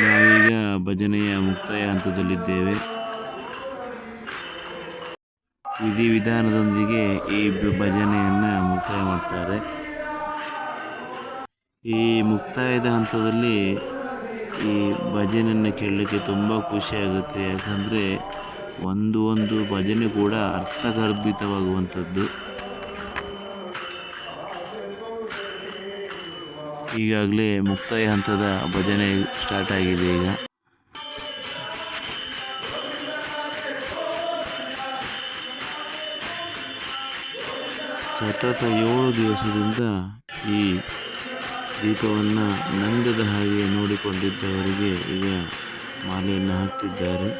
ನಾವೀಗ ಭಜನೆಯ ಮುಕ್ತಾಯ ಹಂತದಲ್ಲಿದ್ದೇವೆ. ವಿಧಿವಿಧಾನದೊಂದಿಗೆ ಈ ಭಜನೆಯನ್ನು ಮುಕ್ತಾಯ ಮಾಡ್ತಾರೆ. ಈ ಮುಕ್ತಾಯದ ಹಂತದಲ್ಲಿ ಈ ಭಜನೆಯನ್ನು ಕೇಳಲಿಕ್ಕೆ ತುಂಬ ಖುಷಿಯಾಗುತ್ತೆ ಯಾಕಂದರೆ ಒಂದು ಒಂದು ಭಜನೆ ಕೂಡ ಅರ್ಥಗರ್ಭಿತವಾಗುವಂಥದ್ದು. ಈಗಾಗಲೇ ಮುಕ್ತಾಯ ಹಂತದ ಭಜನೆ ಸ್ಟಾರ್ಟ್ ಆಗಿದೆ ಈಗ. ಸತತ ಏಳು ದಿವಸದಿಂದ ಈ ದೀಪವನ್ನು ನಂದದ ಹಾಗೆ ನೋಡಿಕೊಂಡಿದ್ದವರಿಗೆ ಈಗ ಮಾಲೆಯನ್ನು ಹಾಕ್ತಿದ್ದಾರೆ.